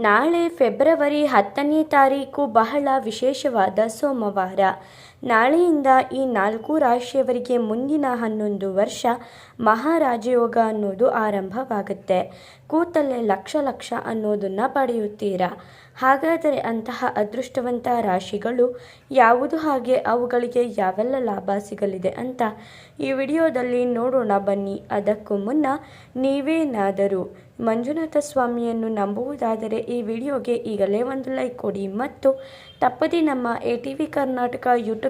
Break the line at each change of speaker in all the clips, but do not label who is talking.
ನಾಳೆ ಫೆಬ್ರವರಿ ಹತ್ತನೇ ತಾರೀಕು ಬಹಳ ವಿಶೇಷವಾದ ಸೋಮವಾರ. ನಾಳೆಯಿಂದ ಈ ನಾಲ್ಕು ರಾಶಿಯವರಿಗೆ ಮುಂದಿನ ಹನ್ನೊಂದು ವರ್ಷ ಮಹಾರಾಜಯೋಗ ಅನ್ನೋದು ಆರಂಭವಾಗುತ್ತೆ. ಕೂತಲ್ಲೇ ಲಕ್ಷ ಲಕ್ಷ ಅನ್ನೋದನ್ನು ಪಡೆಯುತ್ತೀರಾ? ಹಾಗಾದರೆ ಅಂತಹ ಅದೃಷ್ಟವಂತ ರಾಶಿಗಳು ಯಾವುದು ಹಾಗೆ ಅವುಗಳಿಗೆ ಯಾವೆಲ್ಲ ಲಾಭ ಸಿಗಲಿದೆ ಅಂತ ಈ ವಿಡಿಯೋದಲ್ಲಿ ನೋಡೋಣ ಬನ್ನಿ. ಅದಕ್ಕೂ ಮುನ್ನ ನೀವೇನಾದರೂ ಮಂಜುನಾಥ ಸ್ವಾಮಿಯನ್ನು ನಂಬುವುದಾದರೆ ಈ ವಿಡಿಯೋಗೆ ಈಗಲೇ ಒಂದು ಲೈಕ್ ಕೊಡಿ ಮತ್ತು ತಪ್ಪದೇ ನಮ್ಮ A T V Karnataka YouTube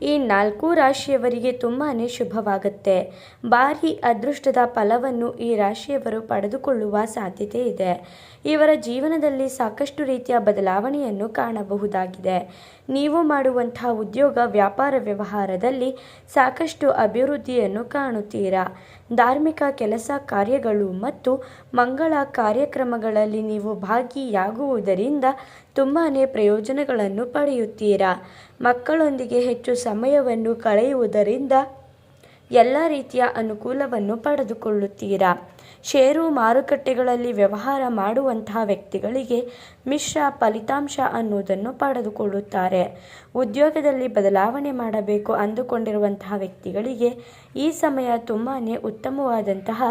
ಈ ನಾಲ್ಕು ರಾಶಿಯವರಿಗೆ ತುಂಬಾ ಶುಭವಾಗುತ್ತೆ. ಭಾರಿ ಅದೃಷ್ಟದ ಫಲವನ್ನು ಈ ರಾಶಿಯವರು ಪಡೆದುಕೊಳ್ಳುವ ಸಾಧ್ಯತೆ ಇದೆ. ಇವರ ಜೀವನದಲ್ಲಿ ಸಾಕಷ್ಟು ರೀತಿಯ ಬದಲಾವಣೆಯನ್ನು ಕಾಣಬಹುದಾಗಿದೆ. ನೀವು ಮಾಡುವಂತಹ ಉದ್ಯೋಗ, ವ್ಯಾಪಾರ ವ್ಯವಹಾರದಲ್ಲಿ ಸಾಕಷ್ಟು ಅಭಿವೃದ್ಧಿಯನ್ನು ಕಾಣುತ್ತೀರಾ? ಧಾರ್ಮಿಕ ಕೆಲಸ ಕಾರ್ಯಗಳು ಮತ್ತು ಮಂಗಳ ಕಾರ್ಯಕ್ರಮಗಳಲ್ಲಿ ನೀವು ಭಾಗಿಯಾಗುವುದರಿಂದ ತುಂಬಾ ಪ್ರಯೋಜನಗಳನ್ನು ಪಡೆಯುತ್ತೀರಾ? ಮಕ್ಕಳೊಂದಿಗೆ ಹೆಚ್ಚು ಸಮಯವನ್ನು ಕಳೆಯುವುದರಿಂದ ಎಲ್ಲ ರೀತಿಯ ಅನುಕೂಲವನ್ನು ಪಡೆದುಕೊಳ್ಳುತ್ತೀರಾ? ಷೇರು ಮಾರುಕಟ್ಟೆಗಳಲ್ಲಿ ವ್ಯವಹಾರ ಮಾಡುವಂತಹ ವ್ಯಕ್ತಿಗಳಿಗೆ ಮಿಶ್ರ ಫಲಿತಾಂಶ ಅನ್ನುವುದನ್ನು ಪಡೆದುಕೊಳ್ಳುತ್ತಾರೆ. ಉದ್ಯೋಗದಲ್ಲಿ ಬದಲಾವಣೆ ಮಾಡಬೇಕು ಅಂದುಕೊಂಡಿರುವಂತಹ ವ್ಯಕ್ತಿಗಳಿಗೆ ಈ ಸಮಯ ತುಂಬಾ ಉತ್ತಮವಾದಂತಹ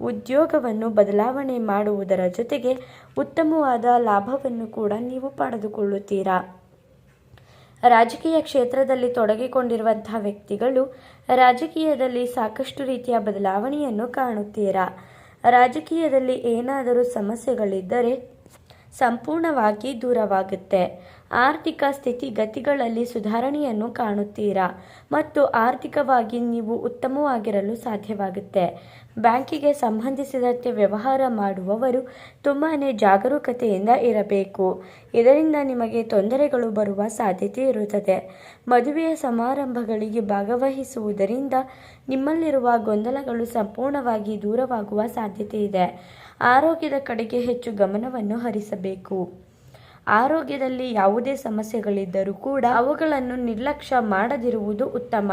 ಉದ್ಯೋಗವನ್ನು ಬದಲಾವಣೆ ಮಾಡುವುದರ ಜೊತೆಗೆ ಉತ್ತಮವಾದ ಲಾಭವನ್ನು ಕೂಡ ನೀವು ಪಡೆದುಕೊಳ್ಳುತ್ತೀರಾ? ರಾಜಕೀಯ ಕ್ಷೇತ್ರದಲ್ಲಿ ತೊಡಗಿಕೊಂಡಿರುವಂತಹ ವ್ಯಕ್ತಿಗಳು ರಾಜಕೀಯದಲ್ಲಿ ಸಾಕಷ್ಟು ರೀತಿಯ ಬದಲಾವಣೆಯನ್ನು ಕಾಣುತ್ತೀರಾ? ರಾಜಕೀಯದಲ್ಲಿ ಏನಾದರೂ ಸಮಸ್ಯೆಗಳಿದ್ದರೆ ಸಂಪೂರ್ಣವಾಗಿ ದೂರವಾಗುತ್ತೆ. ಆರ್ಥಿಕ ಸ್ಥಿತಿಗತಿಗಳಲ್ಲಿ ಸುಧಾರಣೆಯನ್ನು ಕಾಣುತ್ತೀರಾ? ಮತ್ತು ಆರ್ಥಿಕವಾಗಿ ನೀವು ಉತ್ತಮವಾಗಿರಲು ಸಾಧ್ಯವಾಗುತ್ತೆ. ಬ್ಯಾಂಕಿಗೆ ಸಂಬಂಧಿಸಿದಂತೆ ವ್ಯವಹಾರ ಮಾಡುವವರು ತುಂಬಾ ಜಾಗರೂಕತೆಯಿಂದ ಇರಬೇಕು. ಇದರಿಂದ ನಿಮಗೆ ತೊಂದರೆಗಳು ಬರುವ ಸಾಧ್ಯತೆ ಇರುತ್ತದೆ. ಮದುವೆಯ ಸಮಾರಂಭಗಳಿಗೆ ಭಾಗವಹಿಸುವುದರಿಂದ ನಿಮ್ಮಲ್ಲಿರುವ ಗೊಂದಲಗಳು ಸಂಪೂರ್ಣವಾಗಿ ದೂರವಾಗುವ ಸಾಧ್ಯತೆ ಇದೆ. ಆರೋಗ್ಯದ ಕಡೆಗೆ ಹೆಚ್ಚು ಗಮನವನ್ನು ಹರಿಸಬೇಕು. ಆರೋಗ್ಯದಲ್ಲಿ ಯಾವುದೇ ಸಮಸ್ಯೆಗಳಿದ್ದರೂ ಕೂಡ ಅವುಗಳನ್ನು ನಿರ್ಲಕ್ಷ್ಯ ಮಾಡದಿರುವುದು ಉತ್ತಮ.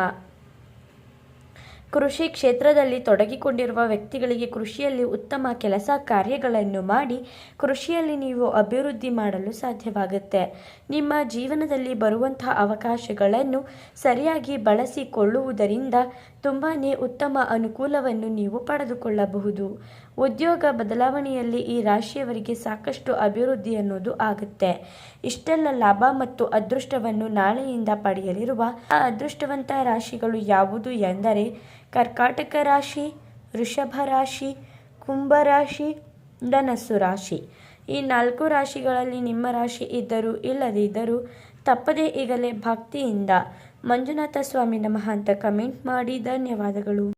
ಕೃಷಿ ಕ್ಷೇತ್ರದಲ್ಲಿ ತೊಡಗಿಕೊಂಡಿರುವ ವ್ಯಕ್ತಿಗಳಿಗೆ ಕೃಷಿಯಲ್ಲಿ ಉತ್ತಮ ಕೆಲಸ ಕಾರ್ಯಗಳನ್ನು ಮಾಡಿ ಕೃಷಿಯಲ್ಲಿ ನೀವು ಅಭಿವೃದ್ಧಿ ಮಾಡಲು ಸಾಧ್ಯವಾಗುತ್ತೆ. ನಿಮ್ಮ ಜೀವನದಲ್ಲಿ ಬರುವಂತಹ ಅವಕಾಶಗಳನ್ನು ಸರಿಯಾಗಿ ಬಳಸಿಕೊಳ್ಳುವುದರಿಂದ ತುಂಬಾ ಉತ್ತಮ ಅನುಕೂಲವನ್ನು ನೀವು ಪಡೆದುಕೊಳ್ಳಬಹುದು. ಉದ್ಯೋಗ ಬದಲಾವಣೆಯಲ್ಲಿ ಈ ರಾಶಿಯವರಿಗೆ ಸಾಕಷ್ಟು ಅಭಿವೃದ್ಧಿ ಅನ್ನೋದು ಆಗುತ್ತೆ. ಇಷ್ಟೆಲ್ಲ ಲಾಭ ಮತ್ತು ಅದೃಷ್ಟವನ್ನು ನಾಳೆಯಿಂದ ಪಡೆಯಲಿರುವ ಆ ಅದೃಷ್ಟವಂತ ರಾಶಿಗಳು ಯಾವುದು ಎಂದರೆ ಕರ್ಕಾಟಕ ರಾಶಿ, ವೃಷಭ ರಾಶಿ ಕುಂಭರಾಶಿ ಧನಸ್ಸು ರಾಶಿ. ಈ ನಾಲ್ಕು ರಾಶಿಗಳಲ್ಲಿ ನಿಮ್ಮ ರಾಶಿ ಇದ್ದರೂ ಇಲ್ಲದಿದ್ದರೂ ತಪ್ಪದೇ ಈಗಲೇ ಭಕ್ತಿಯಿಂದ ಮಂಜುನಾಥ ಸ್ವಾಮಿ ನಮಃ ಅಂತ ಕಮೆಂಟ್ ಮಾಡಿ. ಧನ್ಯವಾದಗಳು.